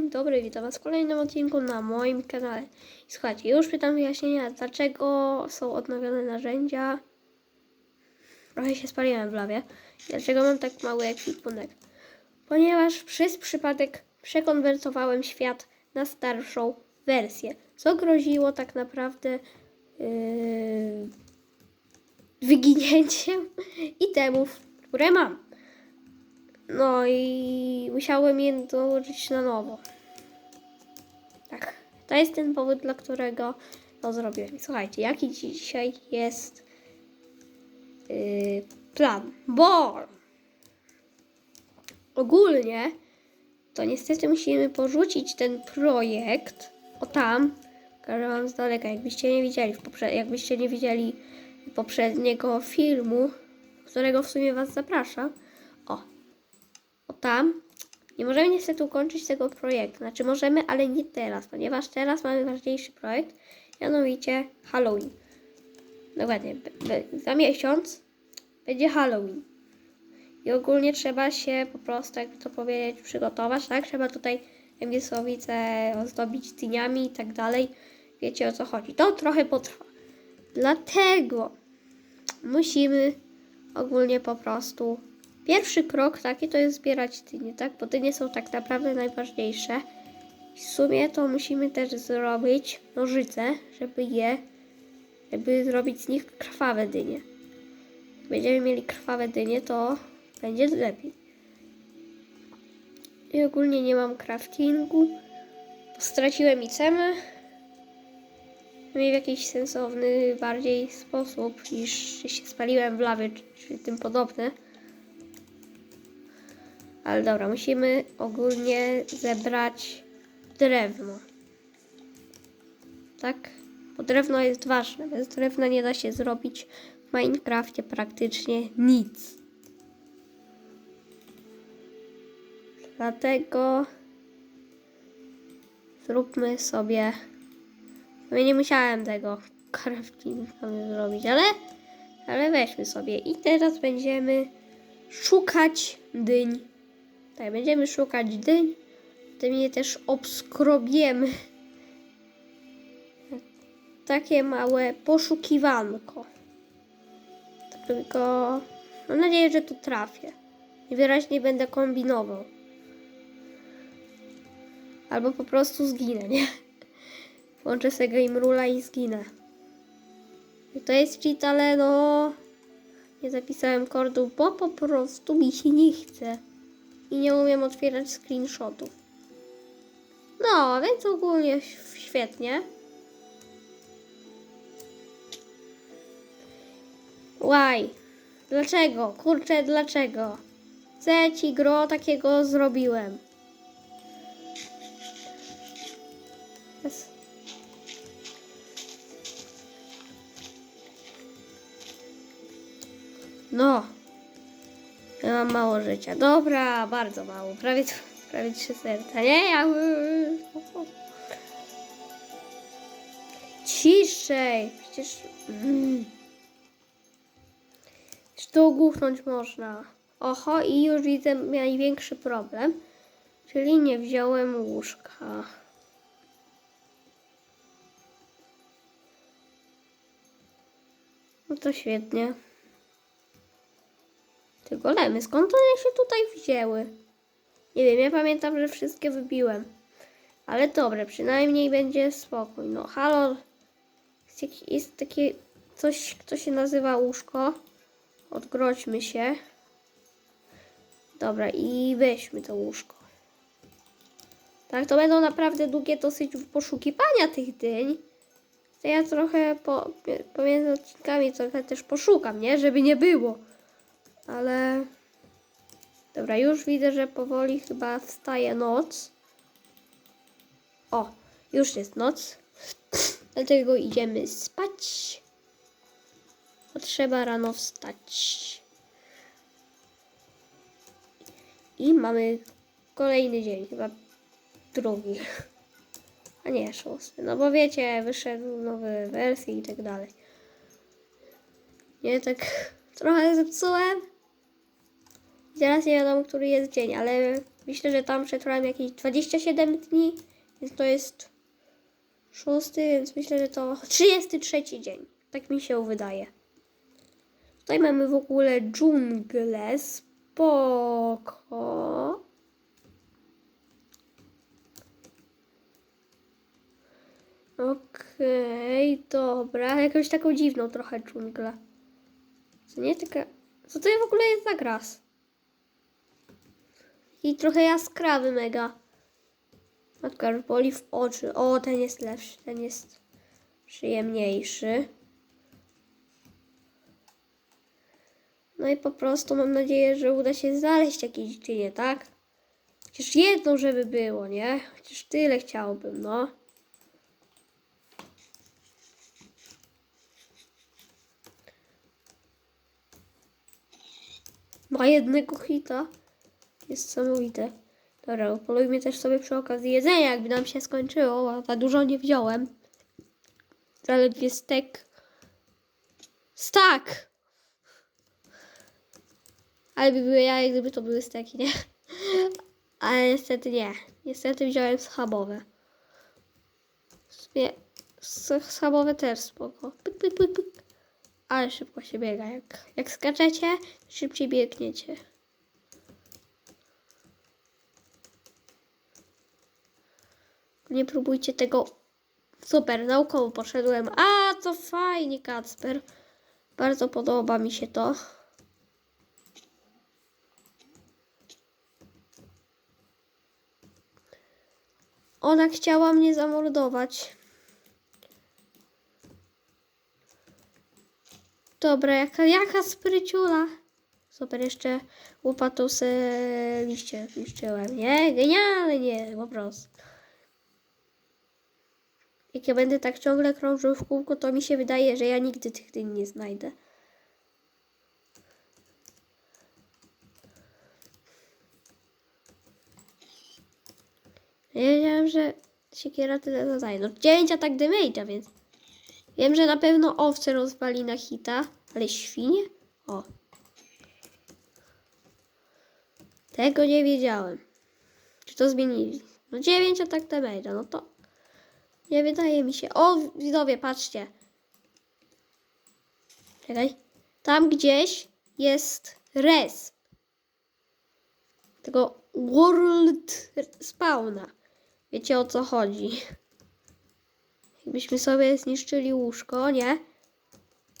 Dzień dobry, witam Was w kolejnym odcinku na moim kanale. Słuchajcie, już pytam wyjaśnienia, dlaczego są odnowione narzędzia. Trochę się spaliłem w lawie. Dlaczego mam tak mały ekwipunek? Ponieważ przez przypadek przekonwertowałem świat na starszą wersję, co groziło tak naprawdę yy, wyginięciem itemów, które mam. No i musiałem je dołożyć na nowo. Tak, to jest ten powód, dla którego to zrobiłem. Słuchajcie, jaki dzisiaj jest yy, plan? Bo ogólnie to niestety musimy porzucić ten projekt. O tam, pokażę wam z daleka, jakbyście nie widzieli, jakbyście nie widzieli poprzedniego filmu, którego w sumie was zapraszam. O, tam. Nie możemy niestety ukończyć tego projektu. Znaczy możemy, ale nie teraz, ponieważ teraz mamy ważniejszy projekt, mianowicie Halloween. Dokładnie, za miesiąc będzie Halloween. I ogólnie trzeba się po prostu, jakby to powiedzieć, przygotować, tak? Trzeba tutaj Emgiesowice ozdobić tyniami i tak dalej. Wiecie o co chodzi. To trochę potrwa. Dlatego musimy ogólnie po prostu Pierwszy krok taki to jest zbierać dynie, tak? Bo dynie są tak naprawdę najważniejsze. W sumie to musimy też zrobić nożyce, żeby je, żeby zrobić z nich krwawe dynie. Jak będziemy mieli krwawe dynie, to będzie lepiej. I ogólnie nie mam craftingu. Straciłem icemy. No i w jakiś sensowny bardziej sposób niż się spaliłem w lawie czy, czy tym podobne. Ale dobra, musimy ogólnie zebrać drewno. Tak? Bo drewno jest ważne. Bez drewna nie da się zrobić w Minecrafcie praktycznie nic. Dlatego zróbmy sobie. Ja nie musiałem tego craftingu zrobić, ale, ale weźmy sobie. I teraz będziemy szukać dyń. Tak, będziemy szukać dyń. Tym je też obskrobiemy. Takie małe poszukiwanko. Tylko mam nadzieję, że tu trafię. I wyraźnie będę kombinował. Albo po prostu zginę, nie? Włączę sobie Game Rula i zginę. I to jest cheat, ale no... Nie zapisałem kordu, bo po prostu mi się nie chce. I nie umiem otwierać screenshotów. No, więc ogólnie świetnie. Łaj. Dlaczego? Kurczę, dlaczego? Co ci gro takiego zrobiłem? No. Ja mam mało życia. Dobra, bardzo mało. Prawie, prawie trzy serca. Nie, ja... Ciszej. Przecież... Mm. To ogłuchnąć można. Oho, i już widzę największy problem. Czyli nie wziąłem łóżka. No to świetnie. Te golemy, skąd one się tutaj wzięły? Nie wiem, ja pamiętam, że wszystkie wybiłem. Ale dobre, przynajmniej będzie spokój. No, halo. Jest, jest takie coś, co się nazywa łóżko. Odgrodźmy się. Dobra, i weźmy to łóżko. Tak, to będą naprawdę długie dosyć poszukiwania tych dyń. To ja trochę po, pomiędzy odcinkami trochę też poszukam, nie? Żeby nie było. Ale... Dobra, już widzę, że powoli chyba wstaje noc. O, już jest noc. Dlatego idziemy spać. Bo trzeba rano wstać. I mamy kolejny dzień, chyba drugi. A nie, szósty. No bo wiecie, wyszedł nowy wersji i tak dalej. Nie, tak trochę zepsułem. Teraz nie wiadomo, który jest dzień, ale Myślę, że tam przetrwałem jakieś 27 dni, więc to jest szósty, więc myślę, że to 33 dzień. Tak mi się wydaje. Tutaj mamy w ogóle dżunglę. Spoko. Okej, dobra. Jakąś taką dziwną trochę dżunglę. Co nie taka... Co to w ogóle jest za gras? I trochę jaskrawy mega. Matka boli w oczy. O, ten jest lepszy, ten jest przyjemniejszy. No i po prostu mam nadzieję, że uda się znaleźć jakieś czynie, tak? Chociaż jedną, żeby było, nie? Chociaż tyle chciałbym, no. Ma jednego hita. Niesamowite. Dobra, polujmy też sobie przy okazji jedzenia, jakby nam się skończyło, a za dużo nie wziąłem. Zaledwie stek. Stak! Ale by były ja, gdyby to były steki, nie? Ale niestety nie. Niestety wziąłem schabowe. S- schabowe też spoko. Pyk, pyk, pyk, pyk. Ale szybko się biega. Jak, jak skaczecie, szybciej biegniecie. Nie próbujcie tego. Super, naukowo poszedłem. A, to fajnie, Kacper. Bardzo podoba mi się to. Ona chciała mnie zamordować. Dobra, jaka, jaka spryciula. Super, jeszcze łopatą liście zniszczyłem. Nie, genialnie, po prostu. Jak ja będę tak ciągle krążył w kółko, to mi się wydaje, że ja nigdy tych dyń nie znajdę. Ja wiedziałem, że siekiera tyle zadaje. No 9 atak damage'a, więc wiem, że na pewno owce rozwali na hita, ale świnie? O. Tego nie wiedziałem. Czy to zmienili? No 9 atak damage'a, no to nie wydaje mi się. O, widzowie, patrzcie. Czekaj. Tam gdzieś jest resp. Tego world spawna. Wiecie o co chodzi. Jakbyśmy sobie zniszczyli łóżko, nie?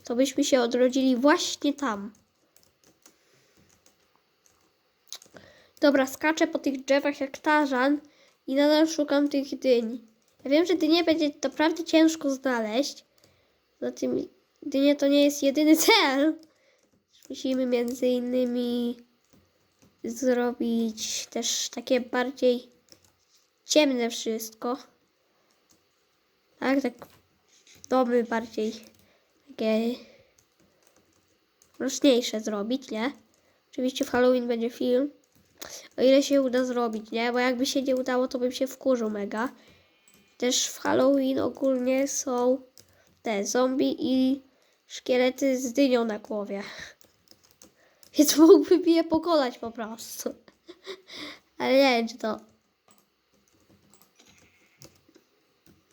To byśmy się odrodzili właśnie tam. Dobra, skaczę po tych drzewach jak tarzan i nadal szukam tych dyń. Ja wiem, że dynię będzie naprawdę ciężko znaleźć. Zatem dynie to nie jest jedyny cel. Musimy między innymi zrobić też takie bardziej ciemne wszystko. Tak, tak domy bardziej takie mroczniejsze zrobić, nie? Oczywiście w Halloween będzie film. O ile się uda zrobić, nie? Bo jakby się nie udało, to bym się wkurzył mega. Też w Halloween ogólnie są te zombie i szkielety z dynią na głowie. Więc mógłbym je pokonać po prostu. Ale nie wiem, czy to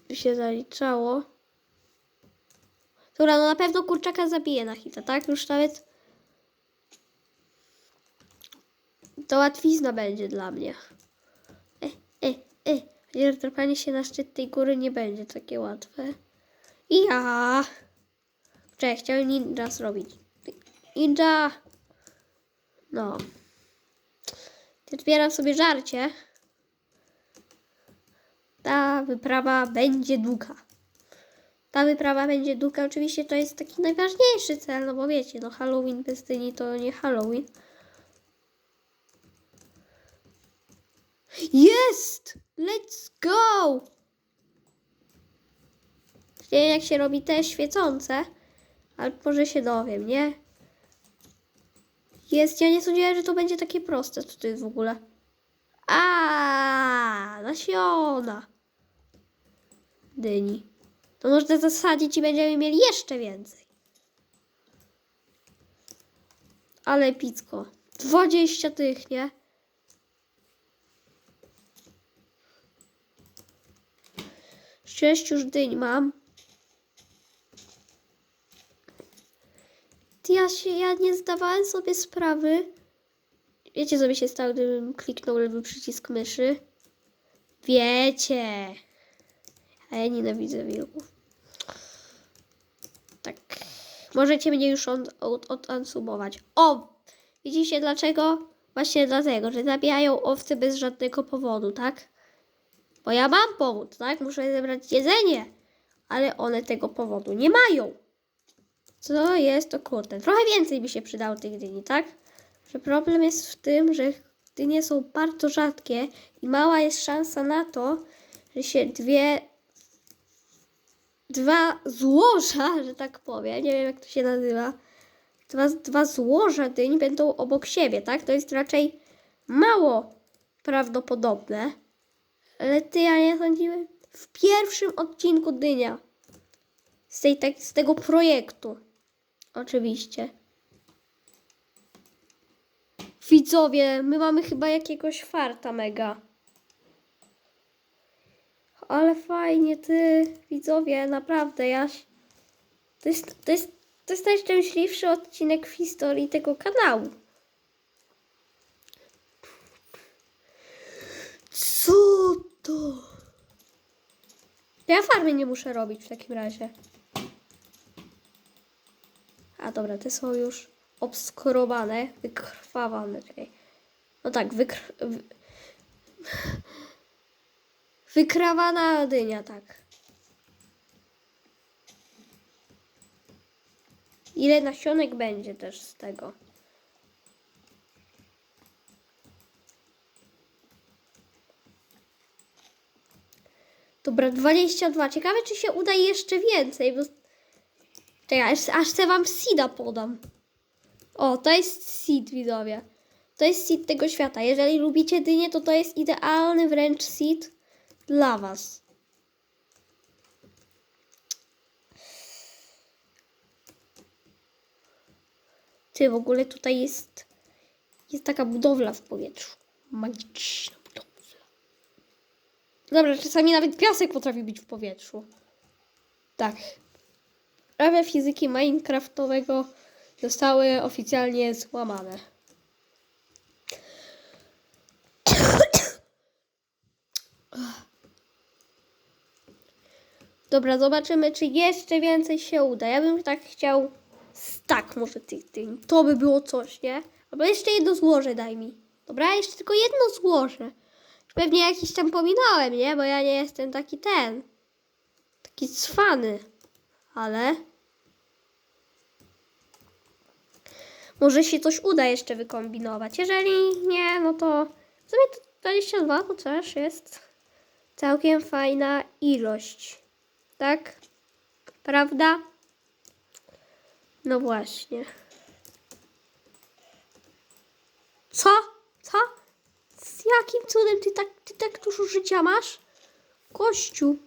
by się zaliczało. Dobra, no na pewno kurczaka zabije na hita, tak? Już nawet to łatwizna będzie dla mnie. E, e, e. Chociaż drapanie się na szczyt tej góry nie będzie takie łatwe. I ja. Cześć, chciałem ninja zrobić. Ninja! No. Zbieram sobie żarcie. Ta wyprawa będzie długa. Ta wyprawa będzie długa. Oczywiście to jest taki najważniejszy cel, no bo wiecie, no Halloween bez dyni to nie Halloween. Jest! Let's go! Nie wiem, jak się robi te świecące, ale może się dowiem, nie? Jest, ja nie sądziłem, że to będzie takie proste. Jest w ogóle? A, nasiona dyni. To można zasadzić i będziemy mieli jeszcze więcej. Ale picko. 20 tych, nie? Sześć już dyń mam. Ja się, ja nie zdawałem sobie sprawy. Wiecie, co by się stało, gdybym kliknął lewy przycisk myszy? Wiecie. A ja nienawidzę wilków. Tak. Możecie mnie już od, od. O! Widzicie dlaczego? Właśnie dlatego, że zabijają owce bez żadnego powodu, tak? Bo ja mam powód, tak? Muszę zebrać jedzenie. Ale one tego powodu nie mają. Co jest okrutne. Trochę więcej by się przydało tych dyni, tak? Że problem jest w tym, że dynie są bardzo rzadkie i mała jest szansa na to, że się dwie dwa złoża, że tak powiem, nie wiem jak to się nazywa, dwa, dwa złoża dyń będą obok siebie, tak? To jest raczej mało prawdopodobne. Ale ty, ja nie sądziłem. W pierwszym odcinku dynia. Z, tej, tak, z tego projektu. Oczywiście. Widzowie, my mamy chyba jakiegoś farta mega. Ale fajnie, ty, widzowie, naprawdę, ja... się- To jest, to jest, to jest najszczęśliwszy odcinek w historii tego kanału. Co to? Ja farmy nie muszę robić w takim razie. A dobra, te są już obskorowane, wykrwawane. Czekaj. No tak, wykr... wy- Wykrawana dynia, tak. Ile nasionek będzie też z tego? Dobra, 22. Ciekawe, czy się uda jeszcze więcej, bo... Czekaj, aż, aż se wam seeda podam. O, to jest seed, widzowie. To jest seed tego świata. Jeżeli lubicie dynię, to to jest idealny wręcz seed dla was. Ty, w ogóle tutaj jest... Jest taka budowla w powietrzu. Magiczna. Dobra, czasami nawet piasek potrafi być w powietrzu. Tak. Prawa fizyki Minecraftowego zostały oficjalnie złamane. Dobra, zobaczymy, czy jeszcze więcej się uda. Ja bym tak chciał stak może tych dyń. To by było coś, nie? Albo jeszcze jedno złoże daj mi. Dobra, jeszcze tylko jedno złoże. Pewnie jakiś tam pominąłem, nie? Bo ja nie jestem taki ten. Taki cwany. Ale... Może się coś uda jeszcze wykombinować. Jeżeli nie, no to w sumie to 22 to też jest całkiem fajna ilość. Tak? Prawda? No właśnie. Co? Jakim cudem ty tak, ty tak dużo życia masz? Kościół.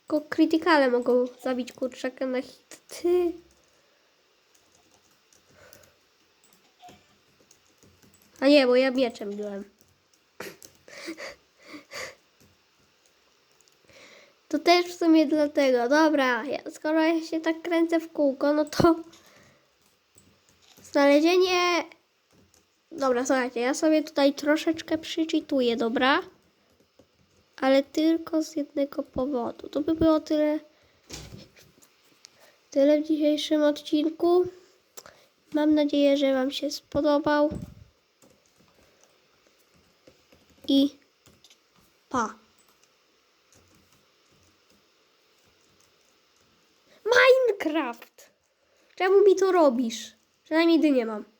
Tylko krytykale mogą zabić kurczaka na hit. Ty. A nie, bo ja mieczem byłem. To też w sumie dlatego. Dobra, ja, skoro ja się tak kręcę w kółko, no to znalezienie... Dobra, słuchajcie, ja sobie tutaj troszeczkę przyczytuję, dobra? Ale tylko z jednego powodu. To by było tyle... Tyle w dzisiejszym odcinku. Mam nadzieję, że Wam się spodobał. I pa. Minecraft! Czemu mi to robisz? Przynajmniej nie mam.